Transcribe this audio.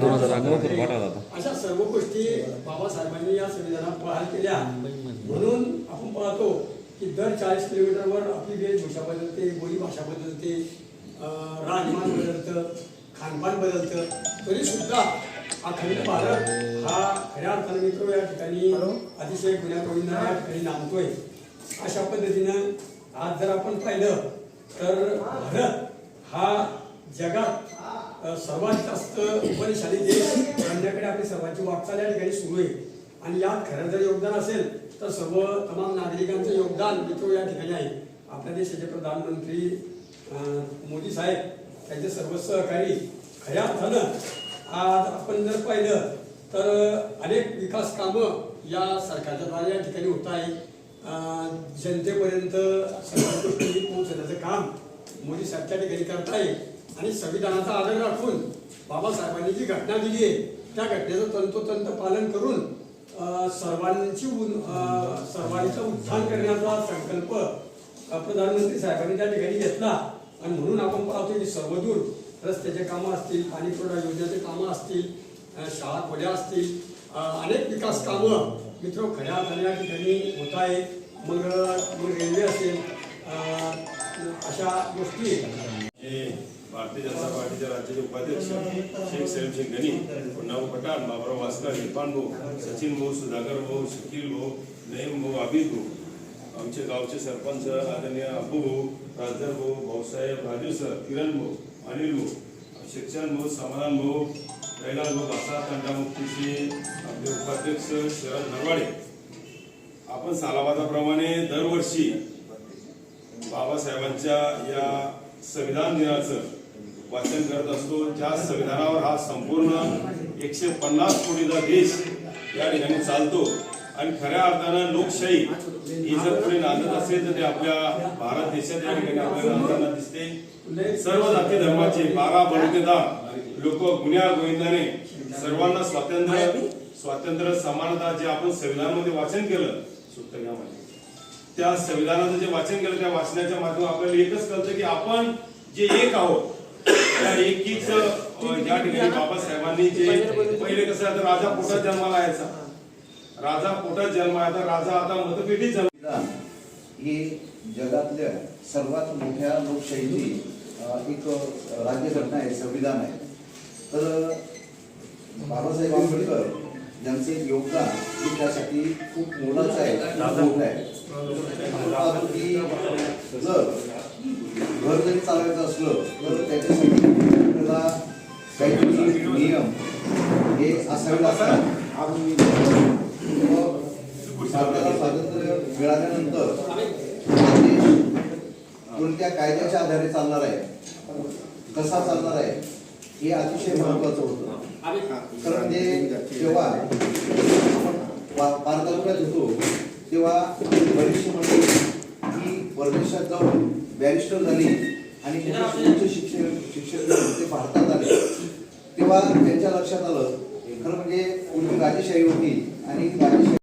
दोन हजार अकरा अशा सर्व गोष्टी बाबासाहेबांनी या संविधानात बहाल केल्या. म्हणून आपण पाहतो की दर चाळीस किलोमीटरवर आपली वेशभूषा बदलते बोली भाषा बदलते अं, राहणीमान बदलतं खानपान बदलतं. तरी सुद्धा अखंड भारत हा खऱ्या अर्थाने मित्र या ठिकाणी अतिशय गुन्ह्या गोविंदा या ठिकाणी नांदतोय अशा पद्धतीनं आज जर आपण पाहिलं तर भारत हा जगात सर्वात जास्त बलशाली देश बनण्याकडे आपली सर्वांची वाटचाल या ठिकाणी सुरू आहे. आणि यात खरं जर योगदान असेल तर सर्व तमाम नागरिकांचं योगदान मित्र या ठिकाणी आहे. आपल्या देशाचे प्रधानमंत्री मोदी साहेब त्यांचे सर्व सहकारी खऱ्या अर्थानं आज आपण जर पाहिलं तर अनेक विकास कामं या सरकारच्या द्वारे या ठिकाणी होत आहे जनतेपर्यंत सर्व गोष्टी पोहोचण्याचं काम मोदी साहेब त्या ठिकाणी आहे आणि संविधानाचा आदर राखून बाबासाहेबांनी जी घटना दिली आहे त्या घटनेचं तंतोतंत पालन करून सर्वांची सर्वांचं उत्थान करण्याचा संकल्प प्रधानमंत्री साहेबांनी त्या ठिकाणी घेतला. आणि म्हणून आपण पाहतो की सर्वदूर रस्त्याचे कामं असतील पाणी पुरवठा योजनेचे कामं असतील शाळा खोल्या असतील अनेक विकास कामं मित्र खऱ्या अर्थाने या ठिकाणी होत आहे मग मग रेल्वे असेल अशा गोष्टी भारतीय जनता पार्टीचे राज्याचे उपाध्यक्ष शेख सलीम शेख गनी उन्नाव पठाण बाबराव वासकर इरफान भाऊ सचिन भाऊ सुधाकर भाऊ शकील भाऊ नईम भाऊ आबिद भाऊ. आमचे गावचे सरपंच आदरणीय अब्बू भाऊ राजधर भाऊ भाऊसाहेब राजू सर किरण भाऊ अनिल भाऊ शिक्षण भाऊ समाधान भाऊ कैलास भाऊ भासा तंटामुक्तीचे आपले उपाध्यक्ष शरद नरवाडे. आपण सालावादाप्रमाणे दरवर्षी बाबासाहेबांच्या या संविधान दिनाचं वाचन करत असतो. ज्या संविधानावर हा संपूर्ण एकशे पन्नास कोटीचा देश या ठिकाणी चालतो आणि खऱ्या अर्थानं लोकशाही ही जर पुढे नांदत असेल तर ते आपल्या भारत देशात या ठिकाणी आपल्याला नांदताना दिसते. सर्व जाती धर्माचे बारा बलुतेदार लोक गुन्ह्या गोविंदाने सर्वांना स्वातंत्र्य स्वातंत्र्य समानता जे आपण संविधानामध्ये वाचन केलं सुत्त त्या संविधानाचं जे वाचन केलं त्या वाचनाच्या माध्यमातून आपल्याला एकच कळतं की आपण जे एक आहोत एकीच या ठिकाणी बाबासाहेबांनी जे पहिले कसं आता राजा पोटात जन्माला यायचा. राजा पोटात जन्माला राजा आता मतपेटीत जन्म ही जगातल्या सर्वात मोठ्या लोकशाहीची एक राज्यघटना आहे संविधान आहे. तर बाबासाहेब आंबेडकर यांचे योगदान हे त्यासाठी खूप मोलाचं आहे. जर घर जरी चालवायचं असलं तर त्याच्यासाठी आपल्याला काही नियम हे असावे लागतात. भारताला स्वातंत्र्य मिळाल्यानंतर कोणत्या कायद्याच्या आधारे चालणार आहे कसा चालणार आहे हे अतिशय महत्वाचं होतं. कारण ते जेव्हा आपण पा- पार तालुक्यात होतो तेव्हा बरीचशी मंडळी परदेशात जाऊन बॅरिस्टर झाली आणि उच्च शिक्षण शिक्षण ते भारतात आले तेव्हा त्यांच्या लक्षात आलं खरं म्हणजे पूर्वी राजेशाही होती आणि राजेशाही